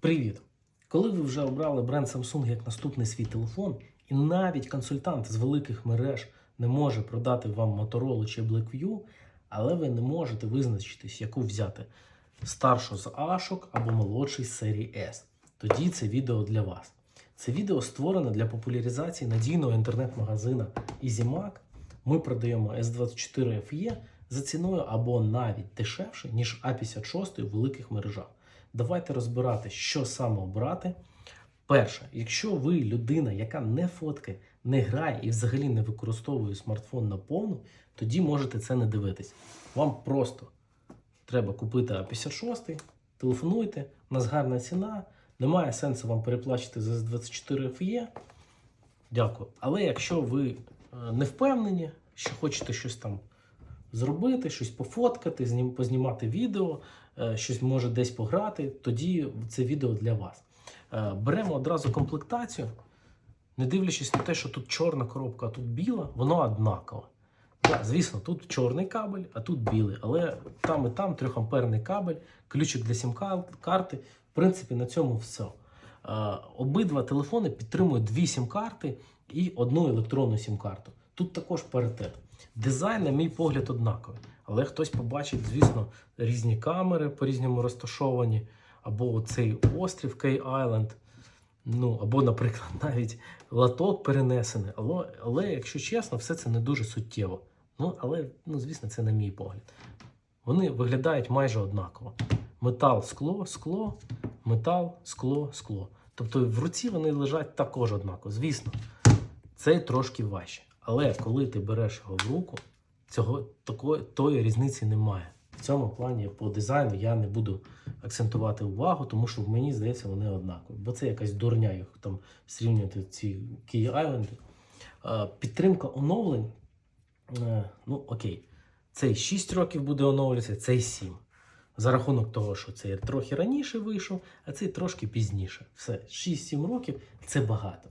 Привіт! Коли ви вже обрали бренд Samsung як наступний свій телефон, і навіть консультант з великих мереж не може продати вам Motorola чи Blackview, але ви не можете визначитись, яку взяти старшу з Ашок або молодший з серії S. Тоді це відео для вас. Це відео створене для популяризації надійного інтернет-магазина EasyMac. Ми продаємо S24 FE за ціною або навіть дешевше, ніж A56 у великих мережах. Давайте розбирати, що саме обрати. Перше, якщо ви людина, яка не фоткає, не грає і взагалі не використовує смартфон наповну, тоді можете це не дивитись. Вам просто треба купити А56, телефонуйте, у нас гарна ціна, немає сенсу вам переплачувати за S24 FE. Дякую. Але якщо ви е, не впевнені, що хочете щось там зробити, щось пофоткати, познімати відео, щось може десь пограти, тоді це відео для вас. Е, Беремо одразу комплектацію, не дивлячись на те, що тут чорна коробка, а тут біла, воно однакове. Так, звісно, тут чорний кабель, а тут білий, але там і там 3-амперний кабель, ключик для сім-карти. В принципі, на цьому все. Е, Обидва телефони підтримують дві сім-карти і одну електронну сім-карту. Тут також паритет. Дизайн, на мій погляд, однаковий. Але хтось побачить, звісно, різні камери по-різному розташовані, або цей острів Кей Айленд, ну, або, наприклад, навіть латок перенесений. Але, але, якщо чесно, все це не дуже суттєво. Ну, але, ну, звісно, це на мій погляд. Вони виглядають майже однаково. Метал, скло, скло, метал, скло, скло. Тобто в руці вони лежать також однаково. Звісно, цей трошки важче. Але коли ти береш його в руку, цього такої тої різниці немає. В цьому плані по дизайну я не буду акцентувати увагу, тому що мені здається, вони однакові. Бо це якась дурня їх там зрівнювати ці Key Island. Підтримка оновлень. е, Ну, окей, цей 6 років буде оновлюватися, цей 7. За рахунок того, що цей трохи раніше вийшов, а цей трошки пізніше. Все, 6-7 років це багато.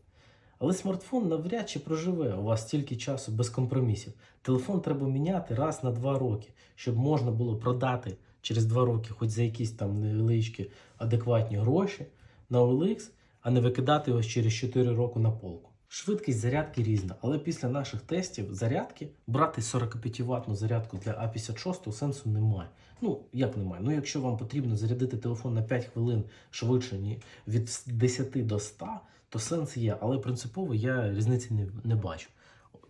Але смартфон навряд чи проживе у вас стільки часу без компромісів. Телефон треба міняти раз на 2 роки, щоб можна було продати через 2 роки, хоч за якісь там невеличкі адекватні гроші на OLX, а не викидати його через 4 роки на полку. Швидкість зарядки різна, але після наших тестів зарядки брати 45 ватну зарядку для А56 сенсу немає. Ну, як немає? Ну, якщо вам потрібно зарядити телефон на 5 хвилин швидше ні від 10 до 100, то сенс є, але принципово я різниці не, не бачу.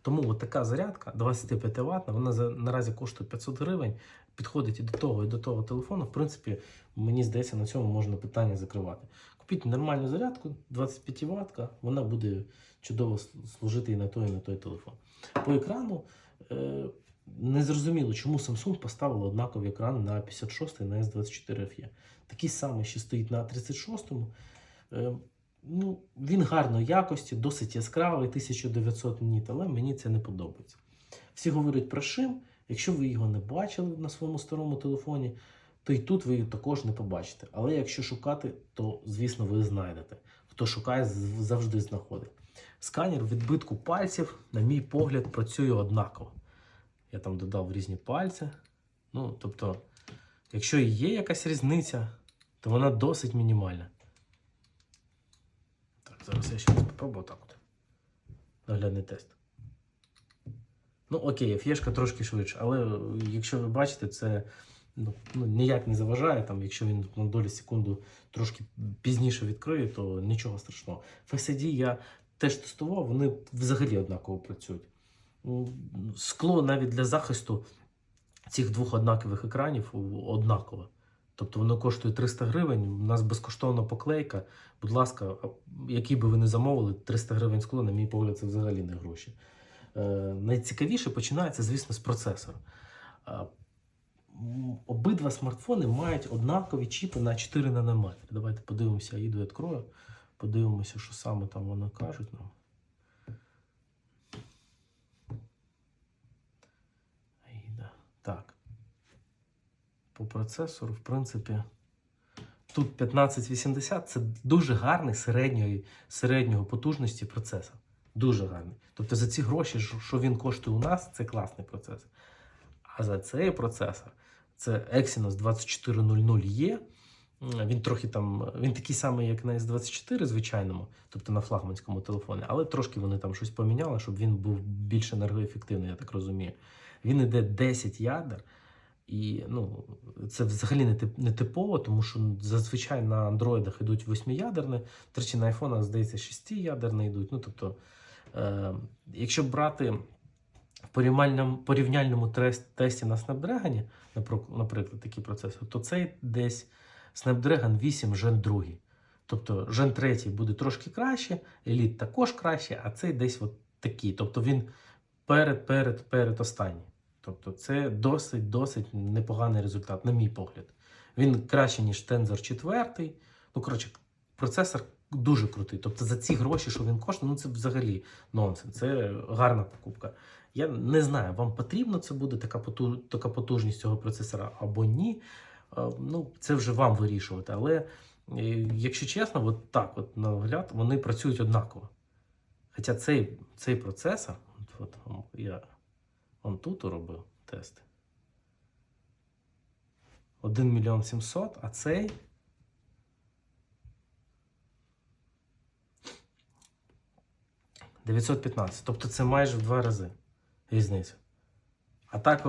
Тому от така зарядка 25 ватна, вона за, наразі коштує 500 гривень, підходить і до того, і до того телефону. В принципі, мені здається, на цьому можна питання закривати. Купіть нормальну зарядку, 25 ватка, вона буде чудово служити і на той, і на той телефон. По екрану е, не зрозуміло, чому Samsung поставили однакові екрани на 56 і на S24 FE. Такий самий, що стоїть на 36-му. Е, ну, він гарної якості, досить яскравий, 1900 ніт, але мені це не подобається. Всі говорять про шим. Якщо ви його не бачили на своєму старому телефоні, то і тут ви його також не побачите. Але якщо шукати, то звісно ви знайдете. Хто шукає, завжди знаходить. Сканер відбитку пальців, на мій погляд, працює однаково. Я там додав різні пальці. Ну, тобто, якщо є якась різниця, то вона досить мінімальна. Зараз я ще раз попробую так от. Наглядний тест. Ну, окей, фєшка трошки швидше, але е, якщо ви бачите, це ну, ну, ніяк не заважає. Там, якщо він на долі секунду трошки пізніше відкриє, то нічого страшного. ID я теж тестував, вони взагалі однаково працюють. Скло навіть для захисту цих двох однакових екранів однакове. Тобто воно коштує 300 гривень. У нас безкоштовна поклейка. Будь ласка, який би ви не замовили, 300 гривень скло, на мій погляд, це взагалі не гроші. Е, найцікавіше починається, звісно, з процесора. Е, обидва смартфони мають однакові чіпи на 4 нанометри. Давайте подивимося, я їду відкрою. Подивимося, що саме там вони кажуть нам. Так. По процесору, в принципі, тут 1580 це дуже гарний середньої, середнього потужності процесор. Дуже гарний. Тобто за ці гроші, що він коштує у нас, це класний процесор. А за цей процесор це Exynos 2400E Він трохи там, він такий самий, як на S24 звичайному, тобто на флагманському телефоні, але трошки вони там щось поміняли, щоб він був більш енергоефективний, я так розумію. Він іде 10 ядер, і ну, це взагалі не, тип, не типово, тому що зазвичай на андроїдах йдуть 8-ядерні, до речі, на айфонах, здається, 6-ядерні йдуть. Ну, тобто, е, якщо брати в порівняльному, порівняльному тесті на Snapdragon, наприклад, такий процесор, то цей десь Snapdragon 8 Gen 2. Тобто Gen 3 буде трошки краще, Elite також краще, а цей десь от такий. Тобто він перед, перед, перед останній. Тобто це досить, досить непоганий результат, на мій погляд. Він краще, ніж Tensor 4. Ну, коротше, процесор дуже крутий. Тобто за ці гроші, що він коштує, ну це взагалі нонсенс. Це гарна покупка. Я не знаю, вам потрібно це буде така, така потужність цього процесора або ні. Е, Ну, це вже вам вирішувати. Але е, якщо чесно, от так, от на огляд, вони працюють однаково. Хоча цей, цей процесор, от, я он тут робив тести. 1 мільйон 700, а цей. «915». Тобто це майже в два рази різниця. А так,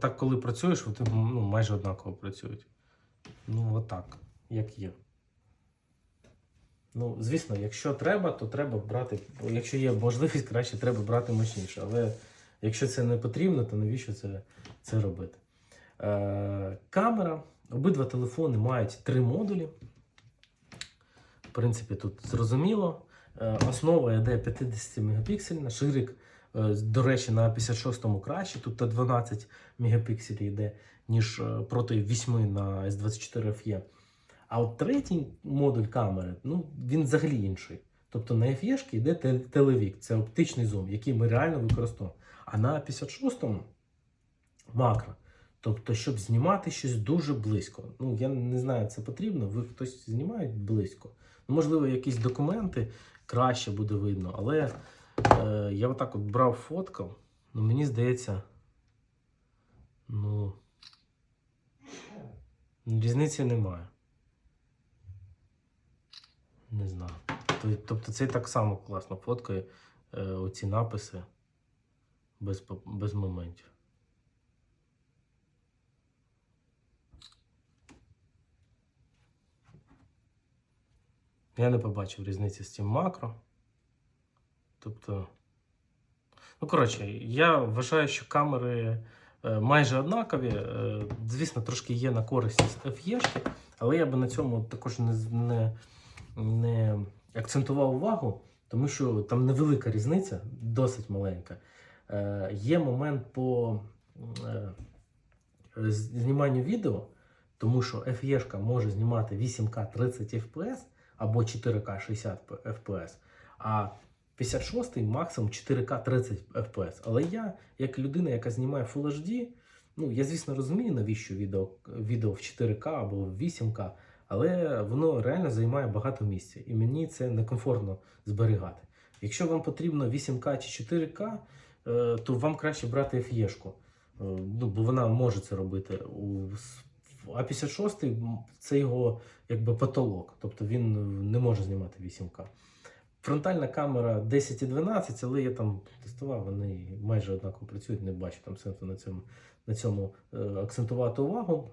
так коли працюєш, вони ну, майже однаково працюють. Ну, отак, як є. Ну, звісно, якщо треба, то треба брати. Якщо є можливість, краще треба брати мощніше. Але якщо це не потрібно, то навіщо це, це робити? Е, камера. Обидва телефони мають три модулі. В принципі, тут зрозуміло. Е, основа йде 50 мегапіксельна, ширик, е, до речі, на 56-му краще. Тут та 12 мегапікселів йде, ніж е, проти 8 на S24 FE. А от третій модуль камери, ну, він взагалі інший. Тобто на FE йде тел- телевік, це оптичний зум, який ми реально використовуємо. А на 56-му макро. Тобто, щоб знімати щось дуже близько. Ну, я не знаю, це потрібно. Ви хтось знімає близько. Ну, можливо, якісь документи краще буде видно, але е, я отак от брав фоткав, ну мені здається, ну, різниці немає. Не знаю. Тобто- це так само класно фоткає е, оці написи без, без моментів. Я не побачив різниці з цим макро. Тобто. Ну, коротше, я вважаю, що камери е, майже однакові. Е, звісно, трошки є на користь FE, але я би на цьому також не, не, не акцентував увагу, тому що там невелика різниця, досить маленька. Е, є момент по е, зніманню відео, тому що FE може знімати 8К 30 FPS або 4К 60 FPS, а 56 максимум 4К 30 FPS. Але я, як людина, яка знімає Full HD, ну я звісно розумію, навіщо відео, відео в 4К або в 8К, але воно реально займає багато місця, і мені це некомфортно зберігати. Якщо вам потрібно 8К чи 4К, е, то вам краще брати FE-шку, е, ну, бо вона може це робити. А 56 м, це його якби потолок, тобто він не може знімати 8К. Фронтальна камера 10 і 12, але я там тестував, вони майже однаково працюють, не бачу там сенсу на цьому, на цьому е, акцентувати увагу.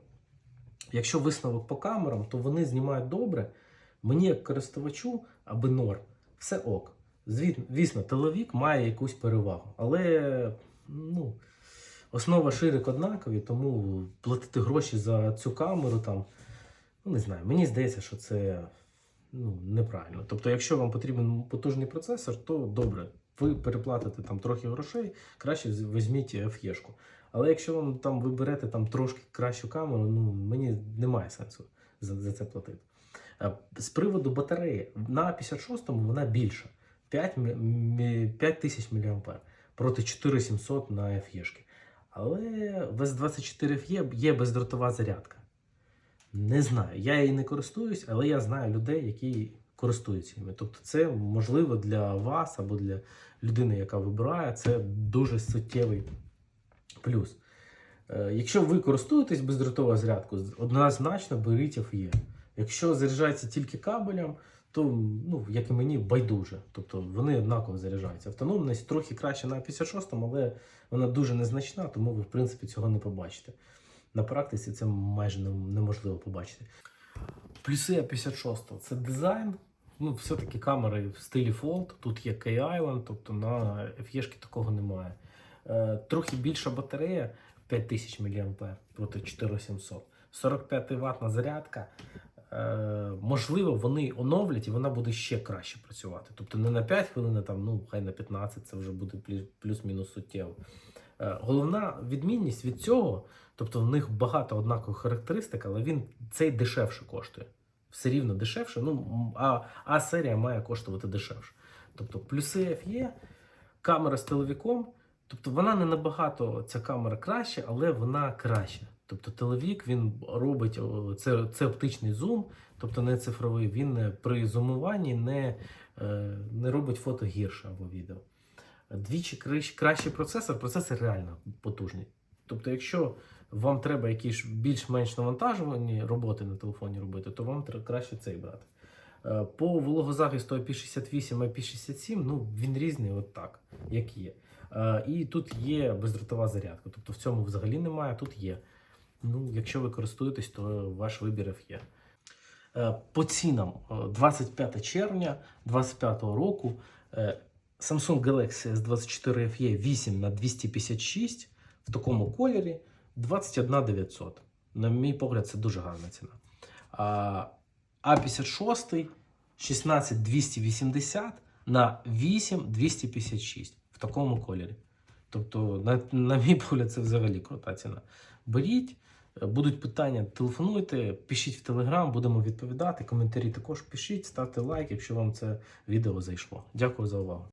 Якщо висновок по камерам, то вони знімають добре. Мені, як користувачу, аби норм, все ок. Звісно, телевік має якусь перевагу, але ну, основа ширик однакові, тому платити гроші за цю камеру там, ну не знаю, мені здається, що це ну, неправильно. Тобто, якщо вам потрібен потужний процесор, то добре, ви переплатите там трохи грошей, краще візьміть FE-шку. Але якщо вам там ви берете там трошки кращу камеру, ну мені немає сенсу за, за це платити. Е, З приводу батареї на 56-му вона більша 5, мі- мі- 5000 мАh проти 4700 на FE. Але в S24 FE є бездротова зарядка. Не знаю, я її не користуюсь, але я знаю людей, які користуються ними. Тобто, це можливо для вас або для людини, яка вибирає, це дуже суттєвий плюс. Е, Якщо ви користуєтесь бездротовою зарядкою, однозначно беріть FE. Якщо заряджається тільки кабелем, то ну, як і мені, байдуже. Тобто вони однаково заряджаються. Автономність трохи краще на 56-му, але вона дуже незначна, тому ви в принципі цього не побачите. На практиці це майже неможливо побачити. Плюси А56 це дизайн. Ну, все-таки камери в стилі Fold. Тут є K-Island, тобто на FE такого немає. Е, трохи більша батарея 5000 мА проти 4700. 45 ватна зарядка. Е, можливо, вони оновлять і вона буде ще краще працювати. Тобто не на 5 хвилин, а там, ну, хай на 15, це вже буде плюс- плюс-мінус суттєво. Е, головна відмінність від цього, тобто в них багато однакових характеристик, але він цей дешевше коштує. Все рівно дешевше. Ну, а, а серія має коштувати дешевше. Тобто плюси FE, камера з телевіком. Тобто вона не набагато ця камера краще, але вона краща. Тобто телевік він робить це, це оптичний зум, тобто не цифровий. Він при зумуванні не, е, не робить фото гірше або відео. Двічі кращий процесор, процесор реально потужний. Тобто, якщо вам треба якісь більш-менш навантажувані роботи на телефоні робити, то вам треба краще цей брати. Е, По вологозахисту IP68 IP67, ну він різний, от так, як є. Е, І тут є бездротова зарядка. Тобто в цьому взагалі немає, тут є. Ну, якщо ви користуєтесь, то ваш вибір є. Е, По цінам е, 25 червня 2025 року е, Samsung Galaxy S24 FE 8 на 256 в такому кольорі 21 900. На мій погляд, це дуже гарна ціна. А А56 16 280 на 8 256 в такому кольорі. Тобто, на, на мій погляд, це взагалі крута ціна. Беріть, е, будуть питання, телефонуйте, пишіть в Телеграм, будемо відповідати. Коментарі також пишіть, ставте лайк, якщо вам це відео зайшло. Дякую за увагу.